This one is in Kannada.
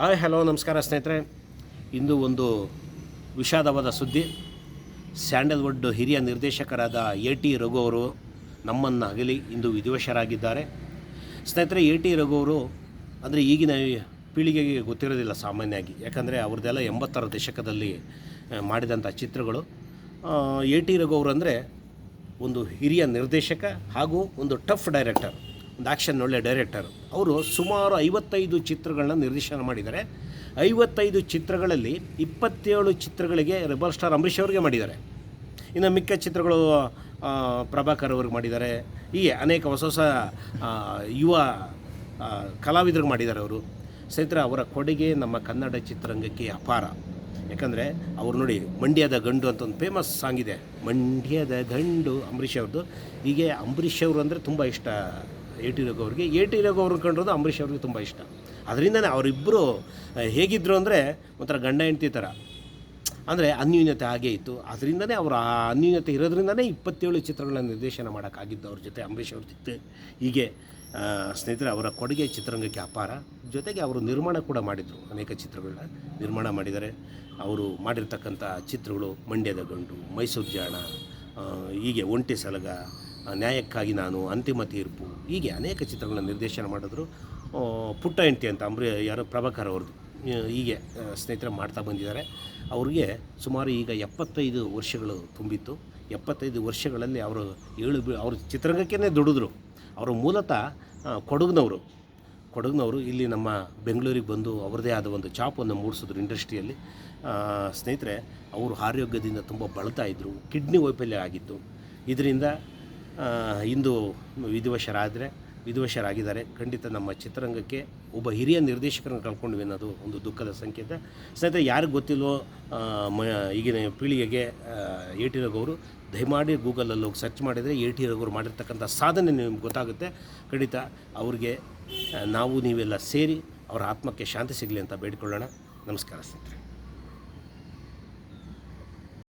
ಹಾಯ್, ಹಲೋ, ನಮಸ್ಕಾರ ಸ್ನೇಹಿತರೆ. ಇಂದು ಒಂದು ವಿಷಾದವಾದ ಸುದ್ದಿ. ಸ್ಯಾಂಡಲ್ವುಡ್ ಹಿರಿಯ ನಿರ್ದೇಶಕರಾದ ಎ ಟಿ ರಘು ಅವರು ನಮ್ಮನ್ನು ಅಗಲಿ ಇಂದು ವಿಧಿವಶರಾಗಿದ್ದಾರೆ ಸ್ನೇಹಿತರೆ, ಎ ಟಿ ರಘು ಅವರು ಅಂದರೆ ಈಗಿನ ಪೀಳಿಗೆಗೆ ಗೊತ್ತಿರೋದಿಲ್ಲ ಸಾಮಾನ್ಯವಾಗಿ. ಯಾಕಂದರೆ ಅವ್ರದ್ದೆಲ್ಲ ಎಂಬತ್ತರ ದಶಕದಲ್ಲಿ ಮಾಡಿದಂಥ ಚಿತ್ರಗಳು. ಎ ಟಿ ರಘು ಅವರು ಅಂದರೆ ಒಂದು ಹಿರಿಯ ನಿರ್ದೇಶಕ ಹಾಗೂ ಒಂದು ಟಫ್ ಡೈರೆಕ್ಟರ್. ಒಂದು ಆ್ಯಕ್ಷನ್ ಒಳ್ಳೆ ಡೈರೆಕ್ಟರ್. ಅವರು ಸುಮಾರು ಐವತ್ತೈದು ಚಿತ್ರಗಳನ್ನ ನಿರ್ದೇಶನ ಮಾಡಿದ್ದಾರೆ. ಐವತ್ತೈದು ಚಿತ್ರಗಳಲ್ಲಿ ಇಪ್ಪತ್ತೇಳು ಚಿತ್ರಗಳಿಗೆ ರಿಬಲ್ ಸ್ಟಾರ್ ಅಂಬರೀಷ್ ಅವ್ರಿಗೆ ಮಾಡಿದ್ದಾರೆ. ಇನ್ನು ಮಿಕ್ಕ ಚಿತ್ರಗಳು ಪ್ರಭಾಕರ್ ಅವ್ರಿಗೆ ಮಾಡಿದ್ದಾರೆ. ಹೀಗೆ ಅನೇಕ ಹೊಸ ಹೊಸ ಯುವ ಕಲಾವಿದರಿಗೆ ಮಾಡಿದ್ದಾರೆ ಅವರು. ಸ್ನೇಹಿತರೆ, ಅವರ ಕೊಡುಗೆ ನಮ್ಮ ಕನ್ನಡ ಚಿತ್ರರಂಗಕ್ಕೆ ಅಪಾರ. ಯಾಕಂದರೆ ಅವ್ರು ನೋಡಿ ಮಂಡ್ಯದ ಗಂಡು ಅಂತ ಒಂದು ಫೇಮಸ್ ಸಾಂಗ್ ಇದೆ. ಮಂಡ್ಯದ ಗಂಡು ಅಂಬರೀಷ್ ಅವ್ರದ್ದು. ಹೀಗೆ ಅಂಬರೀಷ್ ಅವರು ಅಂದರೆ ತುಂಬ ಇಷ್ಟ. ಎ ಟಿ ರಘು ಅವ್ರಿಗೆ. ಎ ಟಿ ರಘು ಅವ್ರನ್ನ ಕಂಡ್ರದು ಅಂಬರೀಷ್ ಅವ್ರಿಗೆ ತುಂಬ ಇಷ್ಟ. ಅದರಿಂದನೇ ಅವರಿಬ್ಬರು ಹೇಗಿದ್ದರು ಅಂದರೆ ಒಂಥರ ಗಂಡ ಹೆಂಡತಿ ಥರ ಅಂದರೆ ಅನ್ಯೂನ್ಯತೆ ಹಾಗೇ ಇತ್ತು. ಅದರಿಂದನೇ ಅವರ ಆ ಅನ್ಯೂನ್ಯತೆ ಇರೋದ್ರಿಂದನೇ ಇಪ್ಪತ್ತೇಳು ಚಿತ್ರಗಳನ್ನು ನಿರ್ದೇಶನ ಮಾಡೋಕ್ಕಾಗಿದ್ದು ಅವ್ರ ಜೊತೆ ಅಂಬರೀಷ್ ಅವ್ರ ಜೊತೆ. ಹೀಗೆ ಸ್ನೇಹಿತರೆ, ಅವರ ಕೊಡುಗೆ ಚಿತ್ರರಂಗಕ್ಕೆ ಅಪಾರ. ಜೊತೆಗೆ ಅವರು ನಿರ್ಮಾಣ ಕೂಡ ಮಾಡಿದರು. ಅನೇಕ ಚಿತ್ರಗಳನ್ನ ನಿರ್ಮಾಣ ಮಾಡಿದ್ದಾರೆ. ಅವರು ಮಾಡಿರ್ತಕ್ಕಂಥ ಚಿತ್ರಗಳು ಮಂಡ್ಯದ ಗಂಡು, ಮೈಸೂರು ಜಾಣ ಹೀಗೆ ಒಂಟಿ ಸಲಗ ನ್ಯಾಯಕ್ಕಾಗಿ ನಾನು ಅಂತಿಮ ತೀರ್ಪು. ಹೀಗೆ ಅನೇಕ ಚಿತ್ರಗಳನ್ನ ನಿರ್ದೇಶನ ಮಾಡಿದ್ರು. ಪುಟ್ಟ ಹೆಂಡತಿ ಅಂತ ಅಂಬ್ರಿ, ಯಾರು ಪ್ರಭಾಕರ್ ಅವ್ರದ್ದು. ಹೀಗೆ ಸ್ನೇಹಿತರ ಮಾಡ್ತಾ ಬಂದಿದ್ದಾರೆ. ಅವ್ರಿಗೆ ಸುಮಾರು ಈಗ ಎಪ್ಪತ್ತೈದು ವರ್ಷಗಳು ತುಂಬಿತ್ತು. ಎಪ್ಪತ್ತೈದು ವರ್ಷಗಳಲ್ಲಿ ಅವರು ಏಳು ಬಿ, ಅವರು ಚಿತ್ರರಂಗಕ್ಕೇ ದುಡಿದ್ರು. ಅವರು ಮೂಲತಃ ಕೊಡಗಿನವರು. ಕೊಡಗಿನವರು ಇಲ್ಲಿ ನಮ್ಮ ಬೆಂಗಳೂರಿಗೆ ಬಂದು ಅವರದೇ ಆದ ಒಂದು ಚಾಪನ್ನು ಮೂಡಿಸಿದ್ರು ಇಂಡಸ್ಟ್ರಿಯಲ್ಲಿ. ಸ್ನೇಹಿತರೆ, ಅವರು ಆರೋಗ್ಯದಿಂದ ತುಂಬ ಬಳತಾ ಇದ್ದರು ಕಿಡ್ನಿ ವೈಫಲ್ಯ ಆಗಿತ್ತು. ಇದರಿಂದ ಇಂದು ವಿಧಿವಶರಾದರೆ ವಿಧಿವಶರಾಗಿದ್ದಾರೆ. ಖಂಡಿತ ನಮ್ಮ ಚಿತ್ರರಂಗಕ್ಕೆ ಒಬ್ಬ ಹಿರಿಯ ನಿರ್ದೇಶಕರನ್ನು ಕಳ್ಕೊಂಡ್ವಿ ಅನ್ನೋದು ಒಂದು ದುಃಖದ ಸಂಕೇತ. ಸ್ನೇಹಿತರೆ, ಯಾರಿಗೆ ಗೊತ್ತಿಲ್ವೋ ಮ, ಈಗಿನ ಪೀಳಿಗೆಗೆ ಎ ಟಿ ರಘು ಅವರು ದಯಮಾಡಿ ಗೂಗಲಲ್ಲಿ ಹೋಗಿ ಸರ್ಚ್ ಮಾಡಿದರೆ ಎ ಟಿ ರಘು ಅವರು ಮಾಡಿರ್ತಕ್ಕಂಥ ಸಾಧನೆ ನಿಮ್ಗೆ ಗೊತ್ತಾಗುತ್ತೆ. ಖಂಡಿತ ಅವ್ರಿಗೆ ನಾವು ನೀವೆಲ್ಲ ಸೇರಿ ಅವರ ಆತ್ಮಕ್ಕೆ ಶಾಂತಿ ಸಿಗಲಿ ಅಂತ ಬೇಡಿಕೊಳ್ಳೋಣ. ನಮಸ್ಕಾರ ಸ್ನೇಹಿತರೆ.